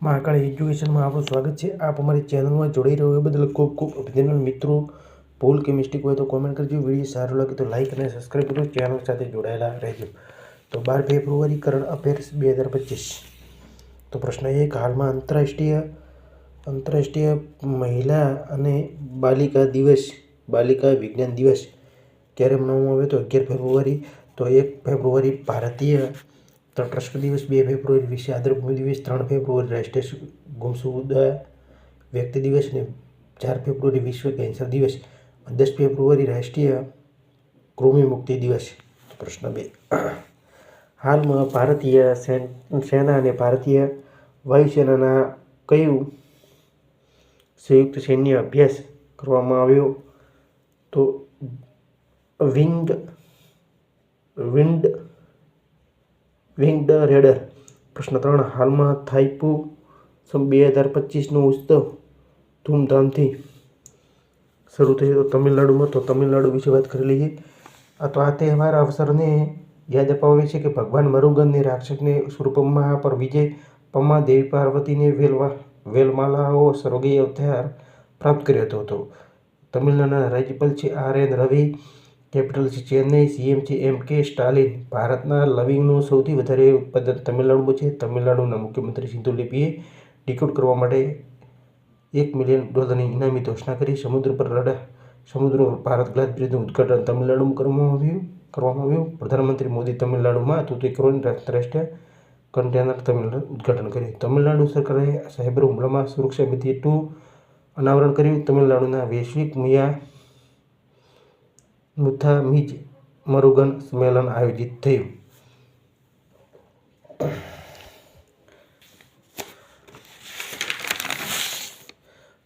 મહાકાળી એજ્યુકેશનમાં આપણું સ્વાગત છે. આપ અમારી ચેનલમાં જોડાઈ રહ્યો એ બદલ ખૂબ ખૂબ અભિનંદન. મિત્રો, ભૂલ કે મિસ્ટેક હોય તો કોમેન્ટ કરજો. વીડિયો સારો લાગે તો લાઇક અને સબસ્ક્રાઈબ કરો. ચેનલ સાથે જોડાયેલા રહેજો. તો બાર ફેબ્રુઆરી કરંટ અફેર્સ બે હજાર પચીસ. તો પ્રશ્ન એક હાલમાં આંતરરાષ્ટ્રીય આંતરરાષ્ટ્રીય મહિલા અને બાલિકા દિવસ, બાલિકા વિજ્ઞાન દિવસ ક્યારે મનાવવામાં આવે તો અગિયાર ફેબ્રુઆરી? તો એક ફેબ્રુઆરી ભારતીય તટરક્ષ દિવસ, બે ફેબ્રુઆરી વિશે આદ્રભૂમિ દિવસ, ત્રણ ફેબ્રુઆરી રાષ્ટ્રીય ગુમસુદા વ્યક્તિ દિવસ અને ચાર ફેબ્રુઆરી વિશ્વ કેન્સર દિવસ દસ ફેબ્રુઆરી રાષ્ટ્રીય કૃમિ મુક્તિ દિવસ. પ્રશ્ન બે. હાલમાં ભારતીય સેના અને ભારતીય વાયુસેનાના કયું સંયુક્ત સૈન્ય અભ્યાસ કરવામાં આવ્યો? તો વિંગ વિન્ડ વિંગ્ડ રેડર પ્રશ્ન ત્રણ, હાલમાં થાઈપુ બે હજાર પચીસનો ઉત્સવ ધૂમધામથી શરૂ થયો તો તમિલનાડુમાં, તો તમિલનાડુ વિશે વાત કરી લઈએ. આ તો આ તહેવાર અવસરને યાદ અપાવે છે કે ભગવાન મરુગનને રાક્ષસને સુરપમ્મા પર વિજય પમ્મા દેવી પાર્વતીને વેલવા, વેલમાલાઓ સ્વર્ગીય અવતાર પ્રાપ્ત કર્યો હતો. તમિલનાડુના રાજ્યપાલ છે આર એન રવિ. કેપિટલ છે ચેન્નઈ, સીએમ છે એમ કે સ્ટાલિન. ભારતના લવિંગનું સૌથી વધારે ઉત્પાદન તમિલનાડુમાં છે. તમિલનાડુના મુખ્યમંત્રી સિંધુ લિપિએ ડિકોડ કરવા માટે એક મિલિયન ડોલરની ઇનામી ઘોષણા કરી. સમુદ્ર પર રડા, સમુદ્ર ભારત ગ્લાસ બ્રિજનું ઉદ્ઘાટન તમિલનાડુમાં કરવામાં આવ્યું કરવામાં આવ્યું. પ્રધાનમંત્રી મોદી તમિલનાડુમાં તૂતીકરોની રાષ્ટ્રીય કન્ટેનર તમિલનાડુ ઉદ્ઘાટન કર્યું. તમિલનાડુ સરકારે સાયબર હુમલામાં સુરક્ષા ભીતિ ટુ અનાવરણ કર્યું. તમિલનાડુના વૈશ્વિક મિયા મુથામિજ મરુગન સંમેલન આયોજિત થયું.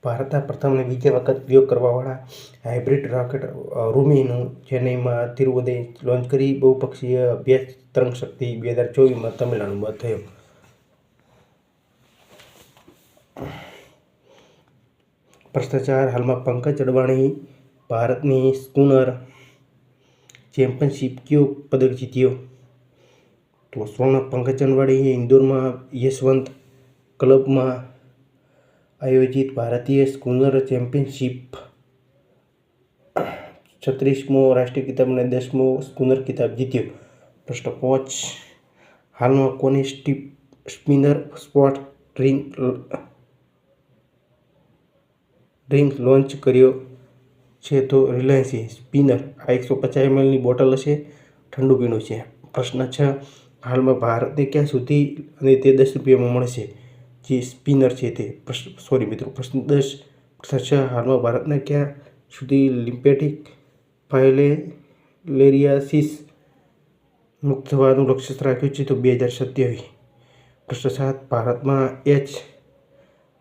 ભારતના પ્રથમ અને બીજા વખત ઉપયોગ કરવાવાળા હાઇબ્રિડ રોકેટ રૂમીનું ચેન્નઈમાં તિરુવદે લોન્ચ કરી બહુપક્ષીય અભ્યાસ તરંગ શક્તિ બે હજાર ચોવીસમાં તમિલનાડુમાં થયો. ભ્રષ્ટાચાર હાલમાં પંકજ અડવાણી, ભારતની સ્કૂનર ચેમ્પિયનશિપ કયો પદક જીત્યો? તો સ્વર્ણ પંકજ અડવાણીએ ઇન્દોરમાં યશવંત ક્લબમાં આયોજિત ભારતીય સ્કૂનર ચેમ્પિયનશિપ છત્રીસમો રાષ્ટ્રીય કિતાબ અને દસમો સ્કૂનર કિતાબ જીત્યો. પ્રશ્ન પાંચ, હાલમાં કોને steep spinner spot drink drink launch કર્યો? છે તો રિલાયન્સી સ્પિનર. આ એકસો પચાસ એમએલની બોટલ હશે. ઠંડુ પીણું છે. પ્રશ્ન છ, હાલમાં ભારતને ક્યાં સુધી અને તે દસ રૂપિયામાં મળશે? જે સ્પિનર છે તે. પ્રશ્ન સોરી મિત્રો, પ્રશ્ન દસ. પ્રશ્ન છ, હાલમાં ભારતને ક્યાં સુધી લિમ્પેટિક ફાઇલેરિયાસિસ મુક્ત થવાનું લક્ષ્ય રાખ્યું છે તો બે હજાર સત્યાવીસ. પ્રશ્ન સાત, ભારતમાં એચ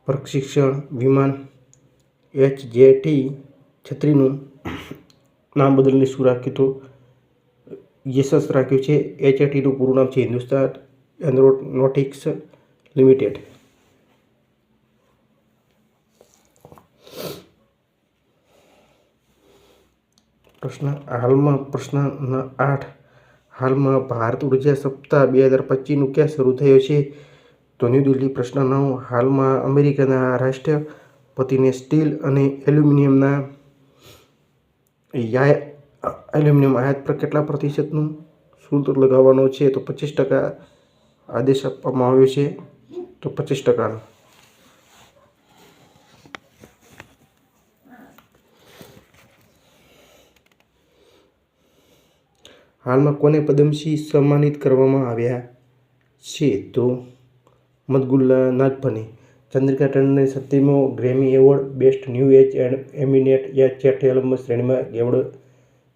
પ્રશિક્ષણ વિમાન, એચ જેટી છત્રીનું નામ બદલીને શું રાખ્યું તો યશસ રાખ્યું છે. એચએટીનું પૂરું નામ છે હિન્દુસ્તાન એરોનોટિક્સ લિમિટેડ. પ્રશ્ન હાલમાં, પ્રશ્ન આઠ. હાલમાં ભારત ઊર્જા સપ્તાહ બે હજાર પચીસનું ક્યાં શરૂ થયો છે? તો ન્યૂ દિલ્હી પ્રશ્ન નવ. હાલમાં અમેરિકાના રાષ્ટ્રપતિને સ્ટીલ અને એલ્યુમિનિયમના યા એલ્યુમિનિયમ આયાત પર કેટલા પ્રતિશતનું શુલ્ક લગાવવાનો છે? તો પચીસ ટકા આદેશ આપવામાં આવ્યો છે. તો પચીસ ટકાનો. હાલમાં કોને પદ્મશ્રી સન્માનિત કરવામાં આવ્યા છે? તો મદગુલ્લા નાગફની ચંદ્રિકા ટંડને સત્યમો Grammy award, best new age and એમિનેટ યા ચેઠેલમ શ્રેણીમાં એવોર્ડ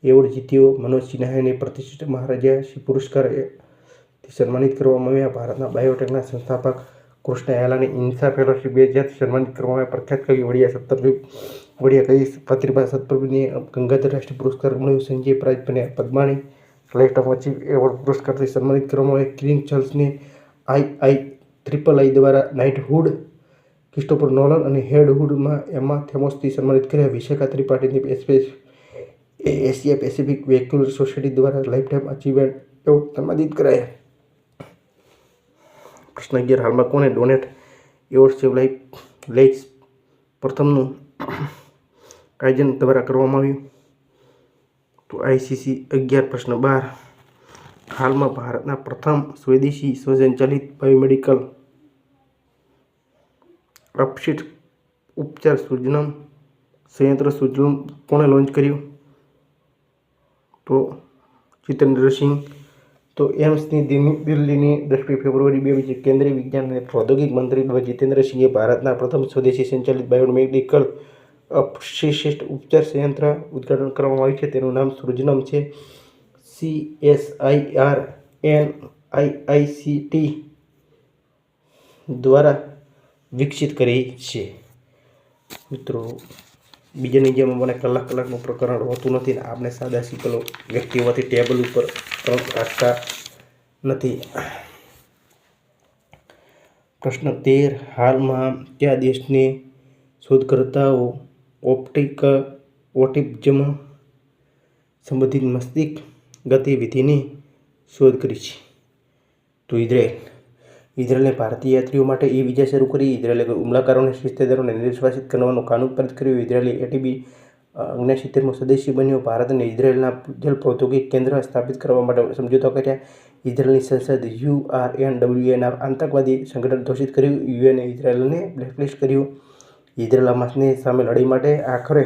એવોર્ડ જીત્યો. મનોજ સિન્હાને પ્રતિષ્ઠિત મહારાજા શ્રી પુરસ્કાર એ- સન્માનિત કરવામાં આવ્યા. ભારતના બાયોટેકના સંસ્થાપક કૃષ્ણ એલાની ઇન્સા ફેલોશિપ બે હજારથી સન્માનિત કરવામાં આવ્યા. પ્રખ્યાત કવિ વડિયા સત્તરભી વડિયા કવિ પ્રતિભા સત્પ્રભુને ગંગાધર રાષ્ટ્રીય પુરસ્કાર મળ્યો. સંજય બન્યા પદ્માણી લાઇફ ઓફ અચીવ એવોર્ડ પુરસ્કારથી સન્માનિત કરવામાં આવ્યા. ક્લિન ચર્લ્સને આઈ આઈ ટ્રિપલ આઈ દ્વારા નાઇટહુડ ક્રિસ્ટોફર નોલન અને હેડહુડમાં એમાં થેમોસથી સન્માનિત કર્યા. વિશાખા ત્રિપાઠીની એસપેસ એ એશિયા પેસિફિક વેક્યુલર સોસાયટી દ્વારા લાઈફ ટાઈમ અચીવમેન્ટ એવોર્ડ સન્માનિત કરાયા. પ્રશ્ન અગિયાર હાલમાં કોને ડોનેટ એવોર્ડ સેવ લાઈફ લેક્સ પ્રથમનું આયોજન દ્વારા કરવામાં આવ્યું? તો આઈસીસી અગિયાર, પ્રશ્ન બાર. હાલમાં ભારતના પ્રથમ સ્વદેશી સ્વસંચાલિત બાયોમેડિકલ અપશિટ ઉપચાર સૂજનમ, સંયંત્ર સૂજનમ કોણે લોન્ચ કર્યું? તો જીતેન્દ્રસિંહ તો એમ્સની દિલ્હીની દસમી ફેબ્રુઆરી બે હજાર કેન્દ્રીય વિજ્ઞાન અને પ્રૌદ્યોગિક મંત્રી ડૉ જીતેન્દ્રસિંહે ભારતના પ્રથમ સ્વદેશી સંચાલિત બાયોમેડિકલ અપશિષ્ટ ઉપચાર સંયંત્ર ઉદ્ઘાટન કરવામાં આવ્યું છે. તેનું નામ સૃજનમ છે. C S I R N I I C T દ્વારા વિકસિત કરી છે. મિત્રો, બીજાની જેમ મને કલાક કલાકનું પ્રકરણ હોતું નથી ને આપણે સાદા સિમ્પલ વ્યક્તિ હોવાથી ટેબલ ઉપર રાખતા નથી. પ્રશ્ન તેર, હાલમાં કયા દેશની શોધકર્તાઓ ઓપ્ટિક ઓટિઝમ સંબંધિત મસ્તિષ્ક ગતિવિધિની શોધ કરી છે? તો ઇઝરાયલ. ઇઝરાયલે ભારતીય યાત્રીઓ માટે એ વિઝા શરૂ કરી. ઇઝરાયલે હુમલાકારોને, શિસ્તેદારોને નિર્વાસિત કરવાનું કાનૂન પરત કર્યું. ઇઝરાયલે એટીબી ઓગણસિત્તેરમો સદસ્ય બન્યો. ભારત અને ઇઝરાયલના જલ પ્રૌદ્યોગિક કેન્દ્ર સ્થાપિત કરવા માટે સમજૂતા કર્યા. ઇઝરાયલની સંસદ યુ આર એન ડબલ્યુએના આતંકવાદી સંગઠન ઘોષિત કર્યું. યુએને ઇઝરાયલને બ્લેકલિસ્ટ કર્યું. ઇઝરાયલ હમાસની સામે લડાઈ માટે આખરે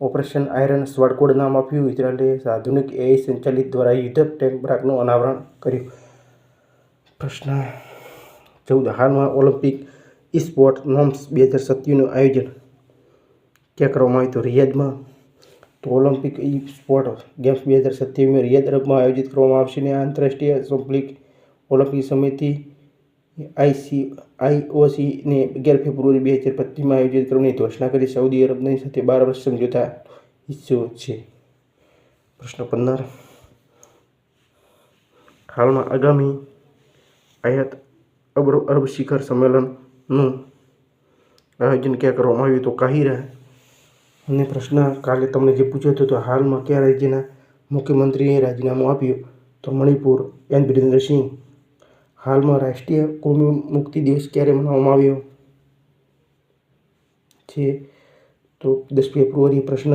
ઓપરેશન આયરન સ્વાડકોડ નામ આપ્યું. ઇઝરાયલે આધુનિક એઆઈ સંચાલિત દ્વારા યુદ્ધ ટેન્ક બ્રાકનું અનાવરણ કર્યું. પ્રશ્ન ચૌદ હાલમાં ઓલિમ્પિક સ્પોર્ટ નોમ્સ બે હજાર સત્યુનું આયોજન ક્યાં કરવામાં આવ્યું તો રિયાદમાં તો ઓલિમ્પિક ઈ સ્પોર્ટ ગેમ્સ બે હજાર સત્યાવીસમાં રિયાદ અરબમાં આયોજિત કરવામાં આવશે અને આંતરરાષ્ટ્રીય ઓલિમ્પિક ઓલિમ્પિક સમિતિ આઈસી આઈઓસીને અગિયાર ફેબ્રુઆરી બે હજાર પચીસમાં આયોજિત કરવાની ઘોષણા કરી સાઉદી અરબની સાથે બાર વર્ષ સમજોતા હિસ્સો છે. પ્રશ્ન પંદર. હાલમાં આગામી આયાત અરબ શિખર સંમેલનનું આયોજન ક્યાં કરવામાં આવ્યું તો કાહિરા અને પ્રશ્ન કાલે તમને જે પૂછ્યો હતો તો હાલમાં કયા રાજ્યના મુખ્યમંત્રીએ રાજીનામું આપ્યું તો મણિપુર એન બિરેન્દ્રસિંહ હાલમાં રાષ્ટ્રીય કોમી મુક્તિ દિવસ ક્યારે મનાવવામાં આવ્યો? છે તો દસ ફેબ્રુઆરી પ્રશ્ન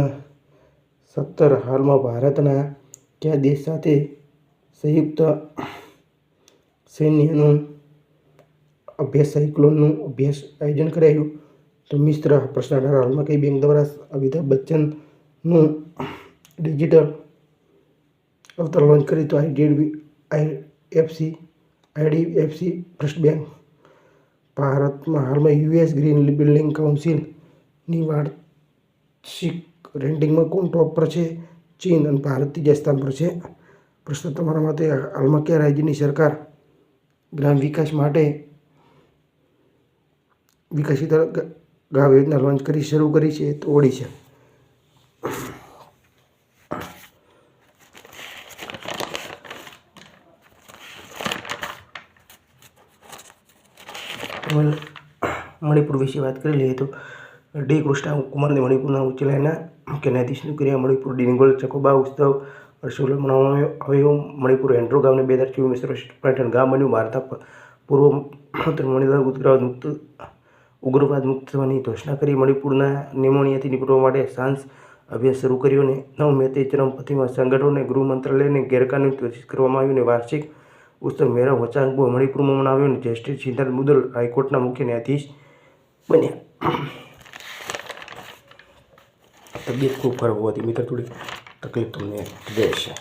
સત્તર. હાલમાં ભારતના કયા દેશ સાથે સંયુક્ત સૈન્યનું અભ્યાસ સાયક્લોનનું અભ્યાસ આયોજન કરાયું. તો મિશ્ર પ્રશ્નાર્થ હાલમાં કઈ બેંક દ્વારા અમિતાભ બચ્ચનનું ડિજિટલ અવતાર લોન્ચ કરી તો IDB IFC IDFC First Bank ભારતમાં હાલમાં યુએસ ગ્રીન બિલ્ડિંગ કાઉન્સિલની વાર્ષિક રેન્ટિંગમાં કોણ ટોપ પર છે? ચીન અને ભારત ત્રીજા સ્થાન પર છે. પ્રશ્ન તમારા માટે, હાલમાં કયા રાજ્યની સરકાર ગ્રામ વિકાસ માટે વિકસિત ગામ યોજના લોન્ચ કરી શરૂ કરી છે, તો ઓડિશા મણિપુર વિશે વાત કરી લઈએ તો ડી. કૃષ્ણા કુમારને મણિપુરના ઉચ્ચલાયના મુખ્ય ન્યાયાધીશની કર્યા મણિપુર ડિંગોલ ચકોબા ઉત્સવ હર્ષોલ્લાસ મનાવવામાં આવ્યો. મણિપુર એન્ડ્રો ગામને બે હજાર ચોવીસ શ્રેષ્ઠ પર્યટન ગામ બન્યું. ભારતના પૂર્વ મણિલાલ મુક્ત ઉગ્રવાદ મુક્ત થવાની ઘોષણા કરી મણિપુરના નિમોનિયાથી નીપટવા માટે સાંસ અભ્યાસ શરૂ કર્યો અને નવ મેતે ચરમપતિમાં સંગઠનોને ગૃહ મંત્રાલયને ગેરકાનૂની ઘોષિત કરવામાં આવ્યું અને વાર્ષિક ઉત્સવ મેરા હોચાંગબો મણિપુરમાં મનાવ્યો અને જસ્ટિસ સિદ્ધાર્થ મુદલ હાઈકોર્ટના મુખ્ય ન્યાયાધીશ બન્યા. તબિયત ખૂબ ખરાબ હોવાથી મિત્ર થોડી તકલીફ તમને રહેશે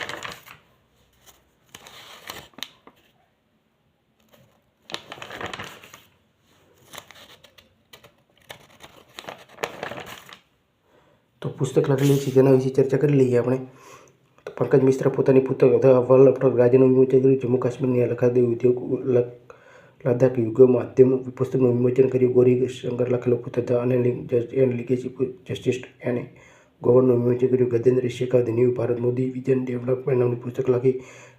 તો પુસ્તક લખેલી છે તેના વિશે ચર્ચા કરી લઈએ આપણે. તો પંકજ મિશ્રા પોતાની પુસ્તક વર્લ્ડ ઓફ રાજ્યનું વિમોચન કર્યું. જમ્મુ કાશ્મીરની લખાદેવ ઉદ્યોગ લદ્દાખ યુગોમાં માધ્યમ પુસ્તકનું વિમોચન કર્યું. ગોરી શંકર લખેલું પુસ્તક અને એન્ડ લીગેસી જસ્ટિસ એને ગવર્નરનું વિમોચન કર્યું. Gajendra Shekhawat new Bharat, Modi vision development નામની પુસ્તક લખી.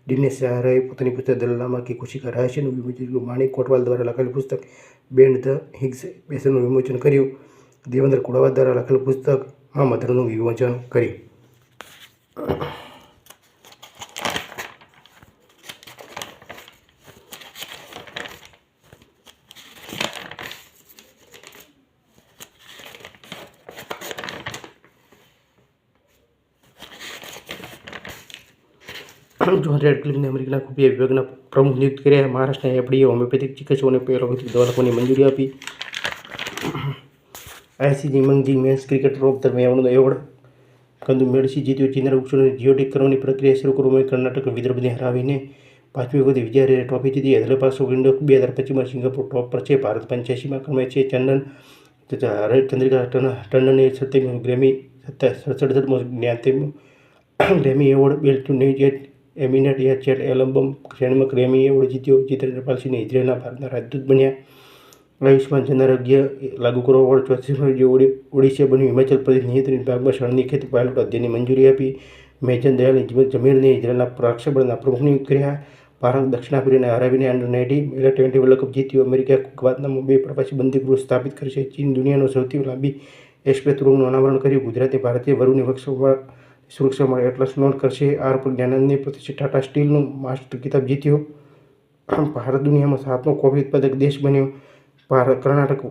દિનેશ સહારાએ પોતાની પુસ્તક દલાલામાં કે ખુશી કા રહસ્યનું વિમોચન કર્યું. માણિક કોટવાલ દ્વારા લખેલું પુસ્તક બેન્ડ ધ હિગ્સ બેસનનું વિમોચન કર્યું. દેવેન્દ્ર કુડાવા દ્વારા લખેલું પુસ્તક આ મધરનું વિવોચન કર્યું જોન રેડ ક્લિપને અમેરિકના ખુફિયા વિભાગના પ્રમુખ નિયુક્ત કર્યા. મહારાષ્ટ્રના એફડીએ હોમિયોપેથિક ચિકિત્સકોને પેરોપેથિક દવા મંજૂરી આપી. આઈસીજી મંગજી મેન્સ ક્રિકેટ ઓફ દરમિયાન એવોર્ડ. કંદુ મેડસી જીત્યો ચીનના વૃક્ષોને જીઓટેક કરવાની પ્રક્રિયા શરૂ કરવામાં કર્ણાટક વિદર્ભને હરાવીને પાંચમી વખત વિજય ટ્રોફી જીતી. હૈદરાબાદ ઇન્ડો બે હજાર પચીસમાં સિંગાપુર ટોપ પર છે. ભારત પંચ્યાસીમાં ક્રમે છે ચંદન ચંદ્રિકા ટંડને સત્યમ ગ્રેમી સડસઠમો જ્ઞાતિમ ગ્રેમી એવોર્ડ બેલ્ટ ન્યૂ એમિનેટ યા ચેટ એલ્બમ શ્રેણીમાં ગ્રેમી એવોર્ડ જીત્યો. જીતેન્દ્ર પાલસિંહ ઇઝરાયેલના ભારતના રાજદૂત બન્યા. આયુષ્માન જન આરોગ્ય લાગુ કરવા વાળો ચોથી જે ઓડિશા બન્યું, હિમાચલ પ્રદેશ નિયંત્રિત વિભાગમાં શણની ખેતી પાયલોટ અધ્યયનની મંજૂરી આપી. મેજન દયાલ જમીરને ઇઝરાયલના રક્ષાબળના પ્રમુખ નિયુક્ત કર્યા. ભારત, દક્ષિણ આફ્રિકાને હરાવીને અંડર નાઇન્ટી મહિલા ટ્વેન્ટી વર્લ્ડ કપ જીત્યું. અમેરિકા ગુવાતનામાં બે પ્રવાસી બંદીગૃહ સ્થાપિત કરશે ચીન દુનિયાનો સૌથી લાંબી એક્સપ્રેસ રૂમનું અનાવરણ કર્યું. ગુજરાતે ભારતીય વરુની વક્ષોમાં સુરક્ષા માટે એટલસ લોન્ચ કરશે. આર પર જ્ઞાનંદની પ્રતિષ્ઠિત ટાટા સ્ટીલનું માસ્ટર કિતાબ જીત્યો. ભારત દુનિયામાં સાતમો કોફી ઉત્પાદક દેશ બન્યો. ભારત, કર્ણાટક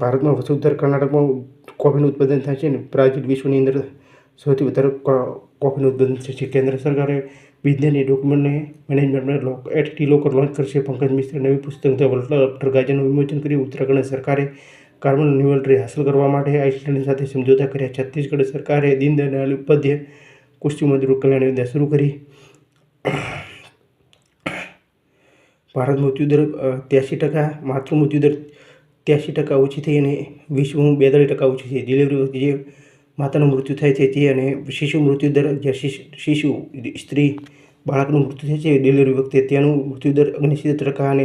ભારતમાં વધુ ઉત્તર કર્ણાટકમાં કોફીનું ઉત્પાદન થાય છે અને બ્રાઝિલ વિશ્વની અંદર સૌથી વધારે કોફીનું ઉત્પાદન થાય છે. કેન્દ્ર સરકારે વિજ્ઞાનની ડોક્યુમેન્ટને મેનેજમેન્ટને એટી લોકર લોન્ચ કરશે. પંકજ મિશ્રા નવી પુસ્તક ધ વલ્લભ ગાજાનું વિમોચન કર્યું. ઉત્તરાખંડ સરકારે કાર્બન ન્યુટ્રલ હાંસલ કરવા માટે આઇસલેન્ડ સાથે સમજોતા કર્યા. છત્તીસગઢ સરકારે દીનદયાળ ઉપાધ્યાય કુસ્તી મજૂર કલ્યાણ યોજના શરૂ કરી. ભારત મૃત્યુદર ત્યાસી ટકા, માતૃ મૃત્યુદર ત્યાસી ટકા ઓછી થઈ અને વિશ્વમાં બેતાળીસ ટકા ઓછી થઈ. ડિલિવરી વખતે જે માતાનું મૃત્યુ થાય છે તે અને શિશુ મૃત્યુદર, જે શિશુ, સ્ત્રી, બાળકનું મૃત્યુ થાય છે ડિલિવરી વખતે તેનું મૃત્યુદર ઓગણસિત્તેર ટકા અને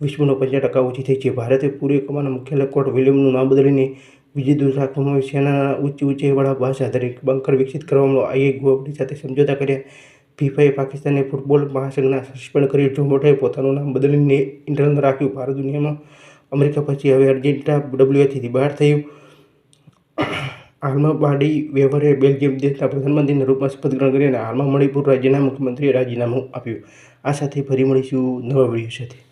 વિશ્વનો પંચાસ ટકા ઓછી થઈ છે. ભારતે પૂર્વ કમાના મુખ્ય કોર્ટ વિલિયમનું નામ બદલીને વિજય દૂર રાખવામાં સેનાના ઉચ્ચ ઊંચાઈવાળા ભાષા આધારિત બંકર વિકસિત કરવામાં આઈએ. ગુવાહાટી સાથે સમજોતા કર્યા. ફીફાએ પાકિસ્તાનને ફૂટબોલ મહાસંઘના સસ્પેન્ડ કર્યું. જો મોટાએ પોતાનું નામ બદલીને ઇન્ટરનલ રાખ્યું, ભારત દુનિયામાં અમેરિકા પછી હવે અર્જેન્ટિના ડબ્લ્યુએચથી બહાર થયું. હાલમાં બાડી વ્યવહારે બેલ્જિયમ દેશના પ્રધાનમંત્રીના રૂપમાં શપથ ગ્રહણ કરી અને હાલમાં મણિપુર રાજ્યના મુખ્યમંત્રીએ રાજીનામું આપ્યું. આ સાથે ફરી મળીશું નવા વીડિયો સાથે.